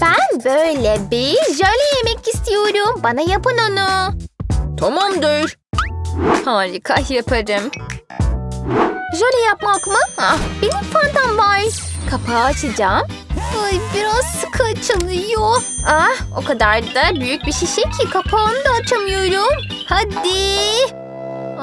Ben böyle bir jöle yemek istiyorum. Bana yapın onu. Tamamdır. Harika yaparım. Jöle yapmak mı? Ah, benim fantam var. Kapağı açacağım. Ay biraz sıkı açılıyor. Ah o kadar da büyük bir şişe ki kapağını da açamıyorum. Hadi.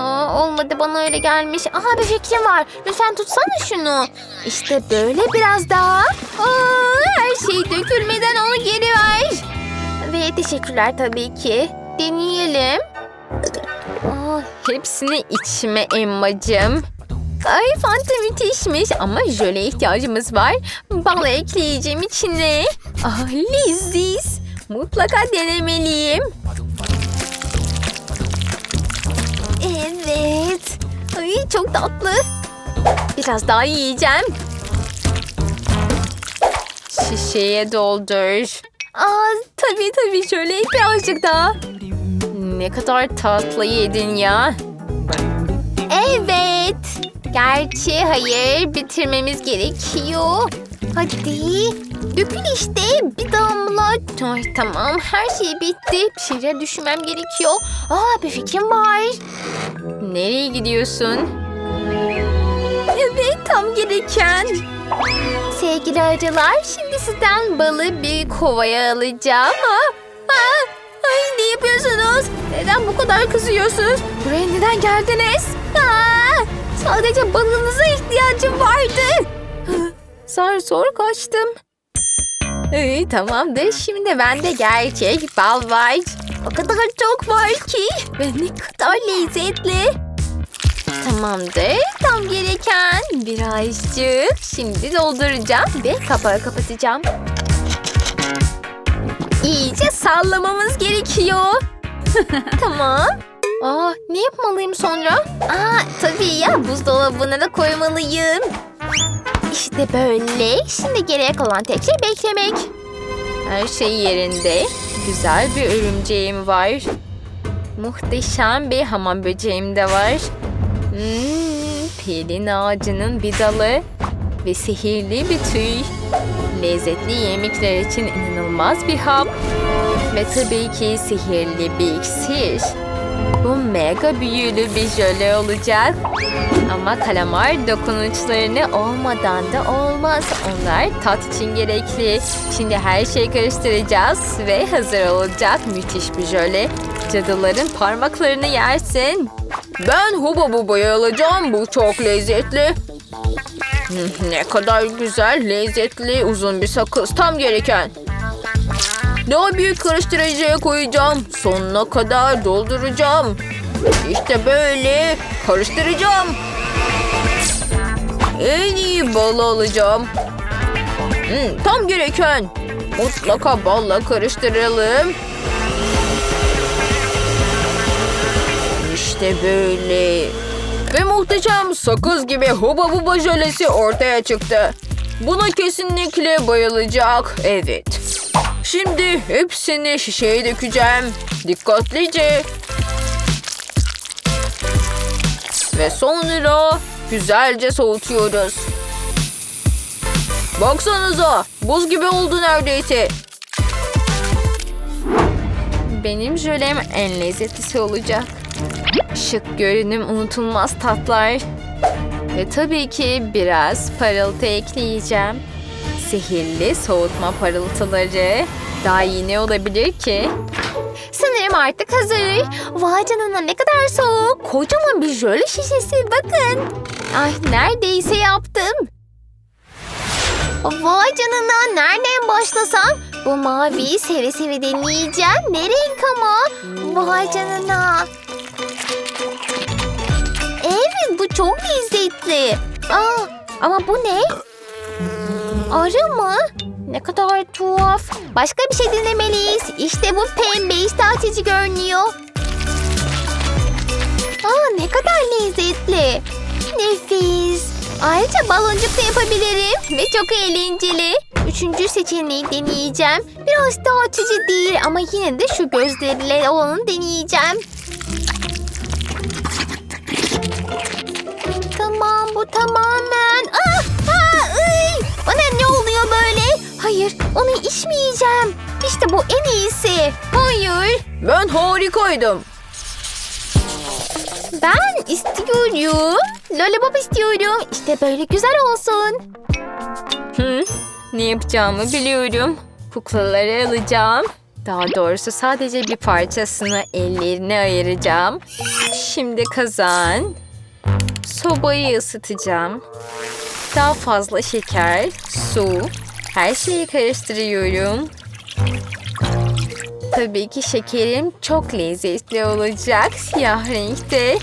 Aa, olmadı bana öyle gelmiş. Aha bir fikrim var. Lütfen tutsana şunu. İşte böyle biraz daha. Aa, her şey dökülmeden onu geri ver. Ve teşekkürler tabii ki. Deneyelim. Aa, hepsini içme Emma'cığım. Ay fanta müthişmiş ama jöle ihtiyacımız var. Bal ekleyeceğim içine. Ah leziz. Mutlaka denemeliyim. Ay çok tatlı. Biraz daha yiyeceğim. Şişeye doldur. Aa tabii tabii şöyle birazcık daha. Ne kadar tatlı yedin ya. Evet. Gerçi hayır bitirmemiz gerekiyor. Hadi. Dökül işte bir damla. Ay, tamam her şey bitti. Bir şeyler düşünmem gerekiyor. Aa bir fikrim var. Nereye gidiyorsun? Evet tam gereken. Sevgili arılar şimdi sizden balı bir kovaya alacağım. Ha? Ha? Ay ne yapıyorsunuz? Neden bu kadar kızıyorsunuz? Buraya neden geldiniz? Aa, sadece balınıza ihtiyacım vardı. Zar zor kaçtım. İyi tamamdır. Şimdi bende gerçek bal var. O kadar çok var ki. Ve ne kadar lezzetli. Tamamdır. Tam gereken birazcık. Şimdi dolduracağım ve kapağı kapatacağım. İyice sallamamız gerekiyor. tamam. Aa, ne yapmalıyım sonra? Aa, tabii ya buzdolabına da koymalıyım. İşte böyle. Şimdi geriye kalan tek şey beklemek. Her şey yerinde. Güzel bir örümceğim var. Muhteşem bir hamam böceğim de var. Hmm, pelin ağacının bir dalı ve sihirli bir tüy. Lezzetli yemekler için inanılmaz bir hap. Ve tabii ki sihirli bir iksir. Bu mega büyülü bir jöle olacak. Ama kalamar dokunuçlarını olmadan da olmaz. Onlar tat için gerekli. Şimdi her şeyi karıştıracağız ve hazır olacak müthiş bir jöle. Cadıların parmaklarını yersin. Ben huba bubayı alacağım. Bu çok lezzetli. Ne kadar güzel, lezzetli, uzun bir sakız. Tam gereken. Daha büyük karıştırıcıya koyacağım. Sonuna kadar dolduracağım. İşte böyle karıştıracağım. En iyi balı alacağım. Hmm, tam gereken. Mutlaka balla karıştıralım. İşte böyle. Ve muhteşem sakız gibi huba buba jölesi ortaya çıktı. Buna kesinlikle bayılacak. Evet. Şimdi hepsini şişeye dökeceğim. Dikkatlice. Ve sonra güzelce soğutuyoruz. Baksanıza buz gibi oldu neredeyse. Benim jölem en lezzetlisi olacak. Şık görünüm unutulmaz tatlar. Ve tabii ki biraz parıltı ekleyeceğim. Sihirli soğutma parıltıları. Daha iyi ne olabilir ki? Sanırım artık hazır. Vay canına ne kadar soğuk. Kocaman bir jöle şişesi bakın. Ay neredeyse yaptım. Vay canına nereden başlasam? Bu maviyi seve seve deneyeceğim. Ne renk ama? Vay canına. Evet bu çok lezzetli. Aa, ama bu ne? Arı mı? Ne kadar tuhaf. Başka bir şey denemeliyiz. İşte bu pembe iştah görünüyor. Aa ne kadar lezzetli. Nefis. Ayrıca baloncuk da yapabilirim ve çok eğlenceli. Üçüncü seçeneği deneyeceğim. Biraz daha açıcı değil ama yine de şu gözleriyle olanı deneyeceğim. Tamam bu tamamen. Ah, böyle? Hayır, onu içmeyeceğim. İşte bu en iyisi. Hayır, Ben harikaydım. ben istiyorum. Lollipop istiyorum. İşte böyle güzel olsun. Hı, ne yapacağımı biliyorum. Kuklaları alacağım. Daha doğrusu sadece bir parçasını ellerine ayıracağım. Şimdi kazan. Sobayı ısıtacağım. Daha fazla şeker, su, her şeyi karıştırıyorum. Tabii ki şekerim çok lezzetli olacak. Siyah renkte.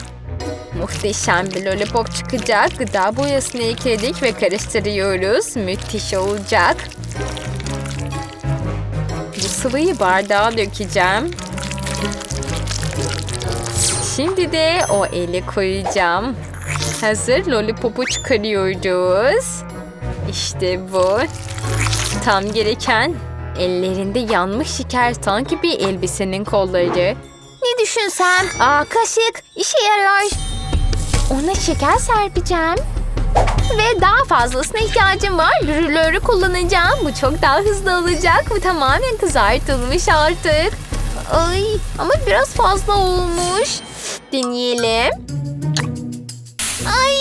Muhteşem bir lollipop çıkacak. Gıda boyasını ekledik ve karıştırıyoruz. Müthiş olacak. Bu sıvıyı bardağa dökeceğim. Şimdi de o eli koyacağım. Hazır lollipopu çıkarıyoruz. İşte bu. Tam gereken ellerinde yanmış şeker sanki bir elbisenin kolları. Ne düşünsem? Aa kaşık işe yarar. Ona şeker serpeceğim. Ve daha fazlasına ihtiyacım var. Brülörü kullanacağım. Bu çok daha hızlı olacak. Bu tamamen kızartılmış artık. Ay ama biraz fazla olmuş. Deneyelim. Ay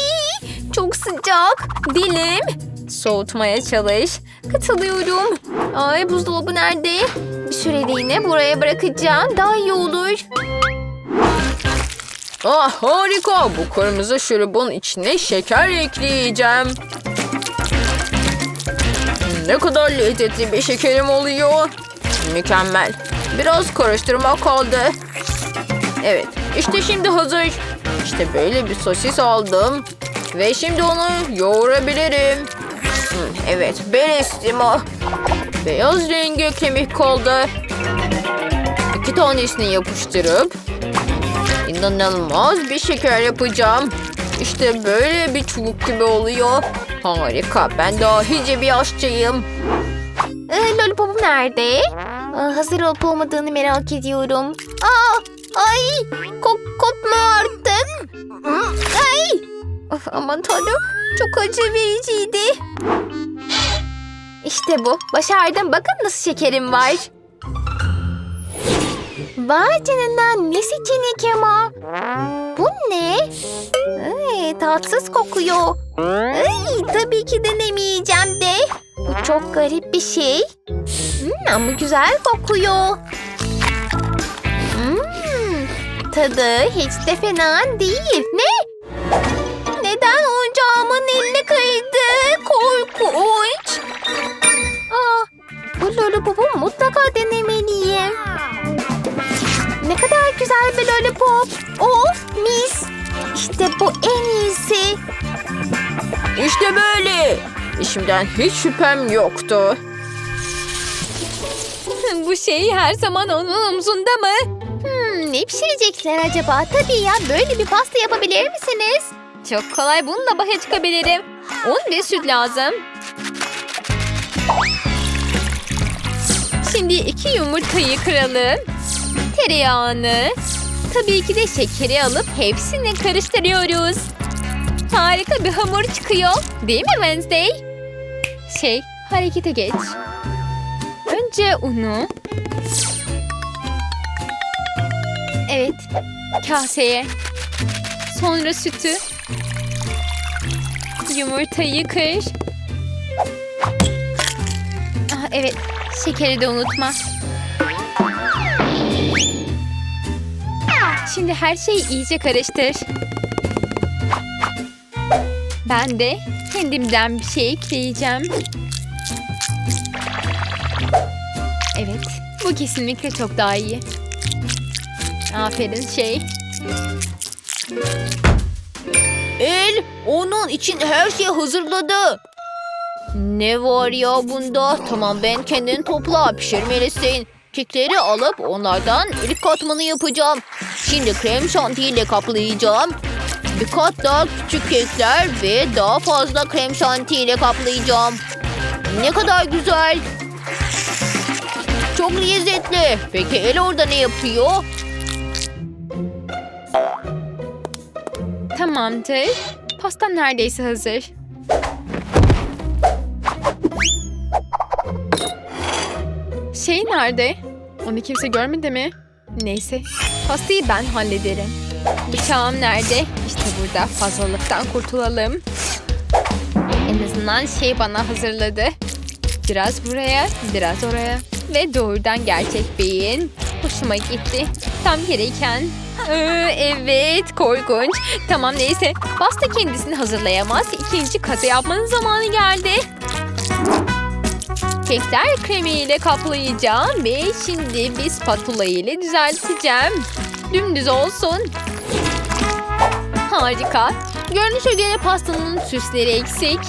çok sıcak. Dilim. Soğutmaya çalış. Katılıyorum. Ay buzdolabı nerede? Bir süreliğine buraya bırakacağım. Daha iyi olur. Ah harika. Bu kırmızı şurubun içine şeker ekleyeceğim. Ne kadar lezzetli bir şekerim oluyor. Mükemmel. Biraz karıştırma kaldı. Evet, işte şimdi hazır. İşte böyle bir sosis aldım. Ve şimdi onu yoğurabilirim. Evet, belestimo. Beyaz rengi kemik kaldı. İki tanesini yapıştırıp İnanılmaz bir şeker yapacağım. İşte böyle bir çubuk gibi oluyor. Harika. Ben dahice bir aşçıyım. Ee, lollipopum nerede? Aa, hazır olup olmadığını merak ediyorum. Aa, ay, kop kopma artık. Ay, of, aman tanrım, çok acı vericiydi. İşte bu, başardım. Bakın nasıl şekerim var. Vay canına ne seçenek ama. Bu ne? Ay, tatsız kokuyor. Ay, tabii ki denemeyeceğim de. Bu çok garip bir şey. Hmm, ama güzel kokuyor. Hmm, tadı hiç de fena değil. Ne? Neden oyuncağımın eline kaydı? Korkunç. Aa, bu lollipopu mutlaka denemeliyim. Ne kadar güzel bir lollipop. Of mis. İşte bu en iyisi. İşte böyle. İşimden hiç şüphem yoktu. Bu şey her zaman onun omzunda mı? Hmm, ne pişirecekler acaba? Tabii ya böyle bir pasta yapabilir misiniz? Çok kolay bununla başa çıkabilirim. Un ve süt lazım. Şimdi iki yumurtayı kıralım. Tereyağını. Tabii ki de şekeri alıp hepsini karıştırıyoruz. Harika bir hamur çıkıyor. Değil mi Wednesday? Şey, harekete geç. Önce unu. Evet, kaseye. Sonra sütü. Yumurtayı kır. Ah, evet, şekeri de unutma. Şimdi her şeyi iyice karıştır. Ben de kendimden bir şey ekleyeceğim. Evet, bu kesinlikle çok daha iyi. Aferin şey. El onun için her şeyi hazırladı. Ne var ya bunda? Tamam ben kendini topla pişirmelisin. Kekleri alıp onlardan ilk katmanı yapacağım. Şimdi krem şantiyle kaplayacağım. Bir kat daha küçük kekler ve daha fazla krem şantiyle kaplayacağım. Ne kadar güzel. Çok lezzetli. Peki el orada ne yapıyor? Tamamdır. Pastam neredeyse hazır. Şey nerede? Onu kimse görmedi mi? Neyse. Pastayı ben hallederim. Bıçağım nerede? İşte burada. Fazlalıktan kurtulalım. En azından şey bana hazırladı. Biraz buraya, biraz oraya. Ve doğrudan gerçek beyin. Hoşuma gitti. Tam gereken. Ee, evet, korkunç. Tamam neyse. Pasta kendisini hazırlayamaz. İkinci katı yapmanın zamanı geldi. Kekler kremiyle kaplayacağım ve şimdi bir spatula ile düzelteceğim. Dümdüz olsun. Harika. Görünüşe göre pastanın süsleri eksik.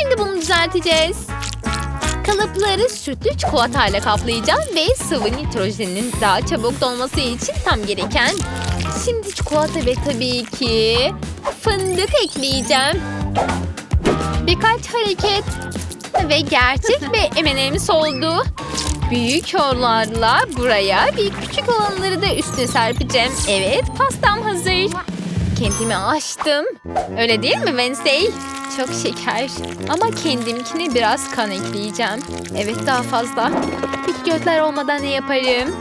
Şimdi bunu düzelteceğiz. Kalıpları sütlü çikolatayla kaplayacağım ve sıvı nitrojenin daha çabuk dolması için tam gereken. Şimdi çikolata ve tabii ki fındık ekleyeceğim. Birkaç hareket ve gerçek bir M&M's oldu. Büyük yollarla buraya bir küçük olanları da üstüne serpeceğim. Evet pastam hazır. Kendimi açtım. Öyle değil mi Wednesday? Çok şeker. Ama kendimkine biraz kan ekleyeceğim. Evet daha fazla. Hiç gözler olmadan ne yaparım?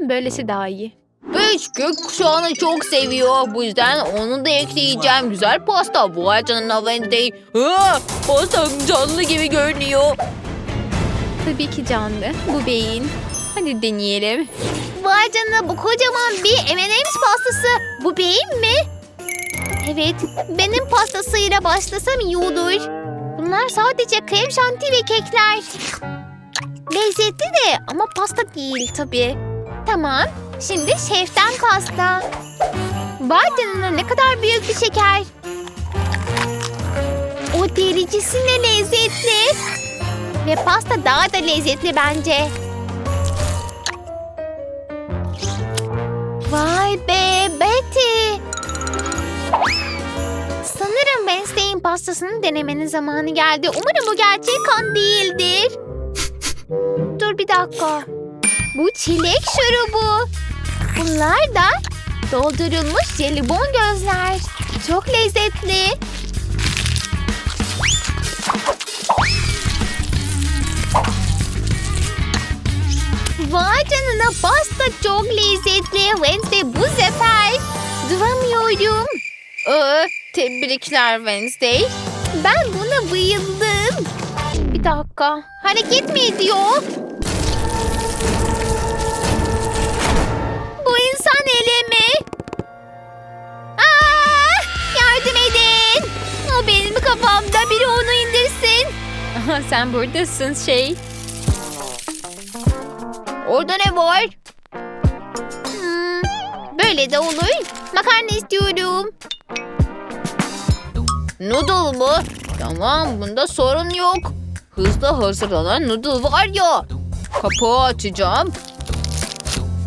Böylesi daha iyi. Beş gökkuşağını çok seviyor. Bu yüzden onu da ekleyeceğim. Güzel pasta. Bu canına Wednesday. Ha, pasta canlı gibi görünüyor. Tabii ki canlı. Bu beyin. Hadi deneyelim. Vay canına bu kocaman bir M&M's pastası. Bu beyin mi? Evet, benim pastasıyla başlasam iyi olur. Bunlar sadece krem şanti ve kekler. Lezzetli de ama pasta değil tabii. Tamam, şimdi şeften pasta. Vay canına ne kadar büyük bir şeker. O delicisine lezzetli. Ve pasta daha da lezzetli bence. Vay be Betty. Sanırım Wednesday'in pastasını denemenin zamanı geldi. Umarım bu gerçek kan değildir. Dur bir dakika. Bu çilek şurubu. Bunlar da doldurulmuş jelibon gözler. Çok lezzetli. Vay canına pasta çok lezzetli. Wednesday bu sefer duramıyorum. Ee, tebrikler Wednesday. Ben buna bayıldım. Bir dakika. Hareket mi ediyor? Bu insan eli mi? Aa, yardım edin. O benim kafamda. Biri onu indirsin. Aha, sen buradasın şey. Orada ne var? Hmm, böyle de olur. Makarna istiyorum. Noodle mu? Tamam bunda sorun yok. Hızlı hazırlanan noodle var ya. Kapağı açacağım.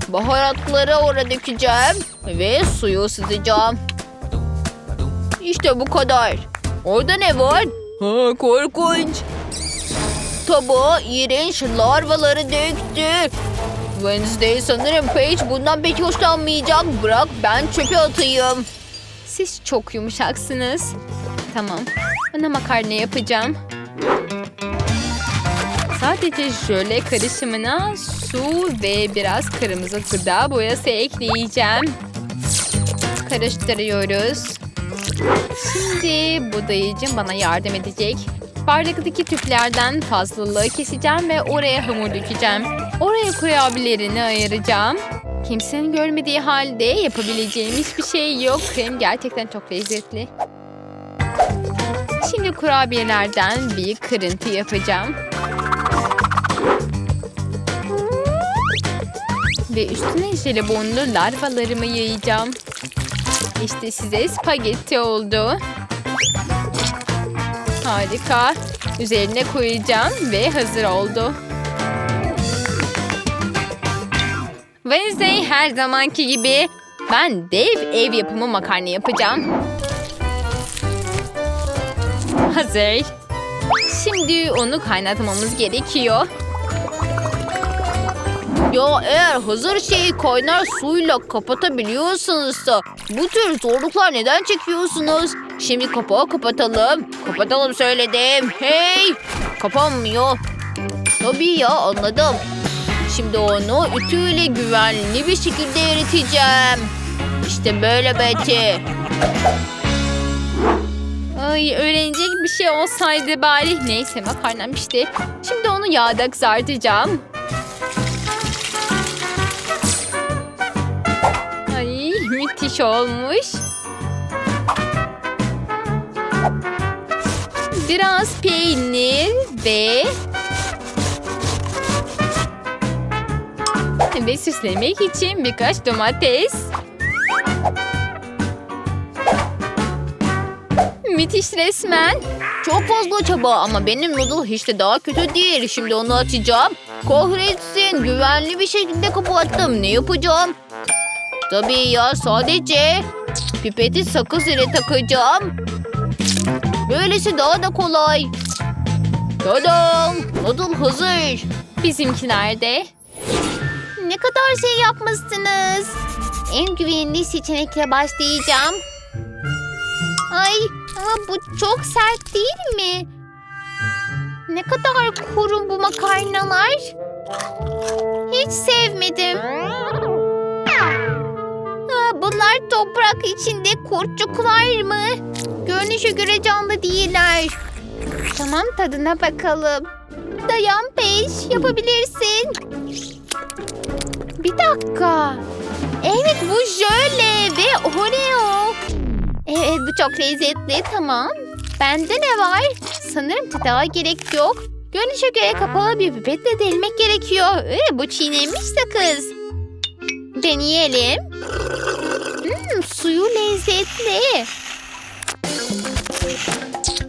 Baharatları oraya dökeceğim. Ve suyu ısıtacağım. İşte bu kadar. Orada ne var? Ha, korkunç. Tabağa iğrenç larvaları döktü. Wednesday sanırım Paige bundan pek hoşlanmayacak. Bırak ben çöpe atayım. Siz çok yumuşaksınız. Tamam. Bana makarna yapacağım. Sadece jöle karışımına su ve biraz kırmızı gıda boyası ekleyeceğim. Karıştırıyoruz. Şimdi budayıcım bana yardım edecek. Bardaktaki tüplerden fazlalığı keseceğim ve oraya hamur dökeceğim. Oraya kurabiyelerini ayıracağım. Kimsenin görmediği halde yapabileceğim hiçbir şey yok. Krem gerçekten çok lezzetli. Şimdi kurabiyelerden bir kırıntı yapacağım. Ve üstüne jelibonlu larvalarımı yayacağım. İşte size spagetti oldu. Harika. Üzerine koyacağım ve hazır oldu. Wednesday her zamanki gibi ben dev ev yapımı makarna yapacağım. Hazır. Şimdi onu kaynatmamız gerekiyor. Ya eğer hazır şeyi kaynar suyla kapatabiliyorsunuzsa bu tür zorluklar neden çekiyorsunuz? Şimdi kapağı kapatalım. Kapatalım söyledim. Hey! Kapanmıyor. Tabii ya anladım. Şimdi onu ütüyle güvenli bir şekilde eriteceğim. İşte böyle Betty. Ay öğrenecek bir şey olsaydı bari. Neyse makarnam işte. Şimdi onu yağda kızartacağım. Ay müthiş olmuş. Biraz peynir ve ve süslemek için birkaç domates. Müthiş resmen. Çok fazla çaba ama benim noodle hiç de daha kötü değil. Şimdi onu açacağım. Kahretsin güvenli bir şekilde kapattım. Ne yapacağım? Tabii ya sadece pipeti sakız ile takacağım. Böylesi daha da kolay. Tadam! Noodle hazır. Bizimkiler de. Ne kadar şey yapmışsınız. En güvenli seçenekle başlayacağım. Ay ama bu çok sert değil mi? Ne kadar kuru bu makarnalar. Hiç sevmedim. Aa, bunlar toprak içinde kurtçuklar mı? Görünüşe göre canlı değiller. Tamam tadına bakalım. Dayan peş yapabilirsin. Bir dakika. Evet bu jöle ve oreo. Bu çok lezzetli tamam. Bende ne var? Sanırım tedavi gerek yok. Görünüşe göre kapalı bir pipetle delmek gerekiyor. Ee, bu çiğnenmiş sakız. Deneyelim. Hmm, suyu lezzetli.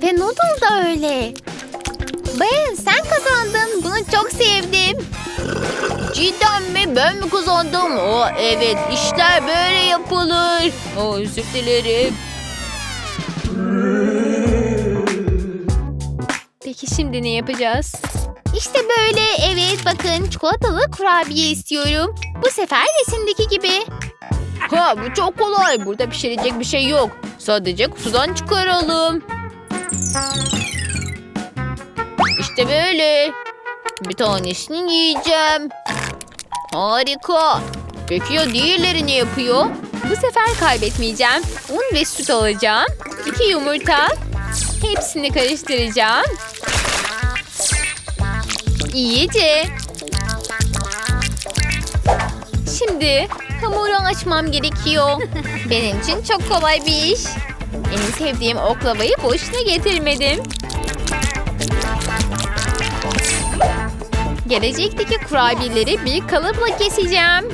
Ve noodle da öyle. Ben sen kazandın. Bunu çok sevdim. Cidden mi? Ben mi kazandım? O evet işler böyle yapılır. O özür dilerim. Peki şimdi ne yapacağız? İşte böyle evet bakın çikolatalı kurabiye istiyorum. Bu sefer resimdeki gibi. Ha bu çok kolay. Burada pişirecek bir şey yok. Sadece kutudan çıkaralım. İşte böyle. Bir tanesini yiyeceğim. Harika. Peki ya diğerleri ne yapıyor? Bu sefer kaybetmeyeceğim. Un ve süt alacağım. İki yumurta. Hepsini karıştıracağım. İyice. Şimdi hamuru açmam gerekiyor. Benim için çok kolay bir iş. En sevdiğim oklavayı boşuna getirmedim. Gelecekteki kurabiyeleri bir kalıpla keseceğim.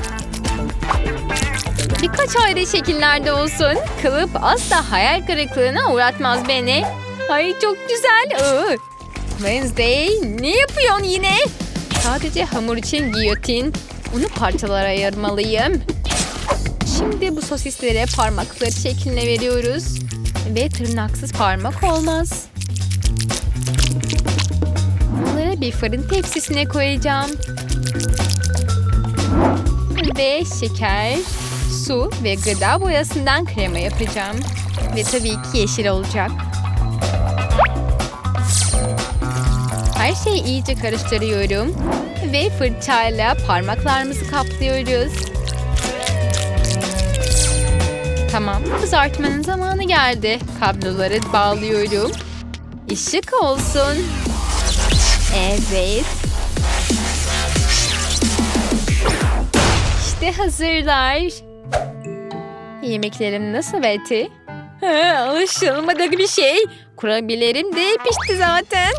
Birkaç ayrı şekillerde olsun. Kalıp asla hayal kırıklığına uğratmaz beni. Ay çok güzel. Wednesday ne yapıyorsun yine? Sadece hamur için giyotin. Onu parçalara ayırmalıyım. Şimdi bu sosislere parmakları şekline veriyoruz. Ve tırnaksız parmak olmaz. Bunları bir fırın tepsisine koyacağım. Ve şeker, su ve gıda boyasından krema yapacağım. Ve tabii ki yeşil olacak. Her şeyi iyice karıştırıyorum. Ve fırçayla parmaklarımızı kaplıyoruz. Tamam, kızartmanın zamanı geldi. Kabloları bağlıyorum. Işık olsun. Evet. İşte hazırlar. Yemeklerim nasıl Betty? Ha, alışılmadık bir şey. Kurabiyelerim de pişti zaten.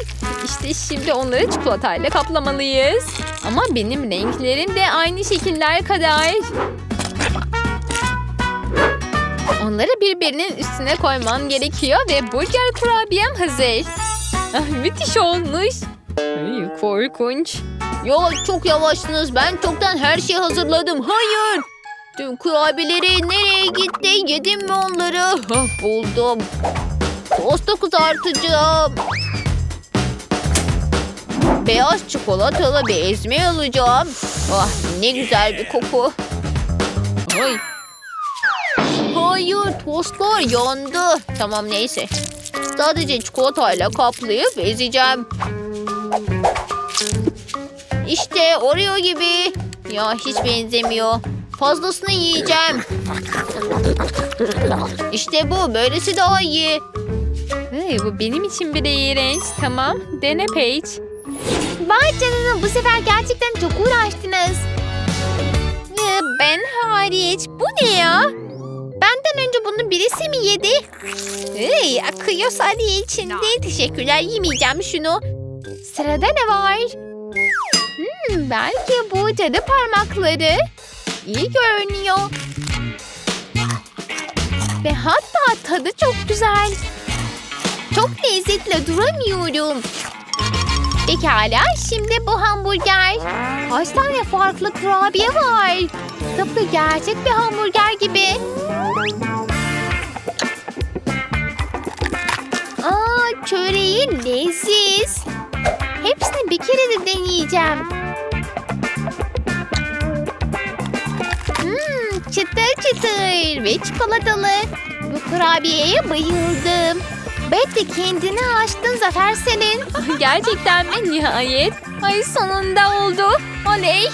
İşte şimdi onları çikolatayla kaplamalıyız. Ama benim renklerim de aynı şekiller kadar. Onları birbirinin üstüne koyman gerekiyor ve burger kurabiyem hazır. Ah, müthiş olmuş. Ay, korkunç. Ya çok yavaşsınız. Ben çoktan her şeyi hazırladım. Hayır. Tüm kurabiyeleri nereye gitti? Yedim mi onları? Hah, buldum. Tosta kızartacağım. Beyaz çikolatalı bir ezme alacağım. Ah ne güzel bir koku. Ay. Hayır tostlar yandı. Tamam neyse. Sadece çikolatayla kaplayıp ezeceğim. İşte Oreo gibi. Ya hiç benzemiyor. Fazlasını yiyeceğim. İşte bu. Böylesi daha iyi. Hey, bu benim için bile iğrenç. Tamam dene Paige. Vay canına bu sefer gerçekten çok uğraştınız. Ya ben hariç. Bu ne ya? Benden önce bunu birisi mi yedi? Hey, akıyor sadece içinde. Teşekkürler yemeyeceğim şunu. Sırada ne var? Hmm, belki bu cadı parmakları. İyi görünüyor. Ve hatta tadı çok güzel. Çok lezzetli duramıyorum. Pekala şimdi bu hamburger. Kaç tane farklı kurabiye var. Tıpkı gerçek bir hamburger gibi. Aa çöreği leziz. Hepsini bir kere de deneyeceğim. Hmm, çıtır çıtır ve çikolatalı. Bu kurabiyeye bayıldım. Betty kendini açtın Zafer senin. Gerçekten mi? Nihayet. Ay sonunda oldu. Oley.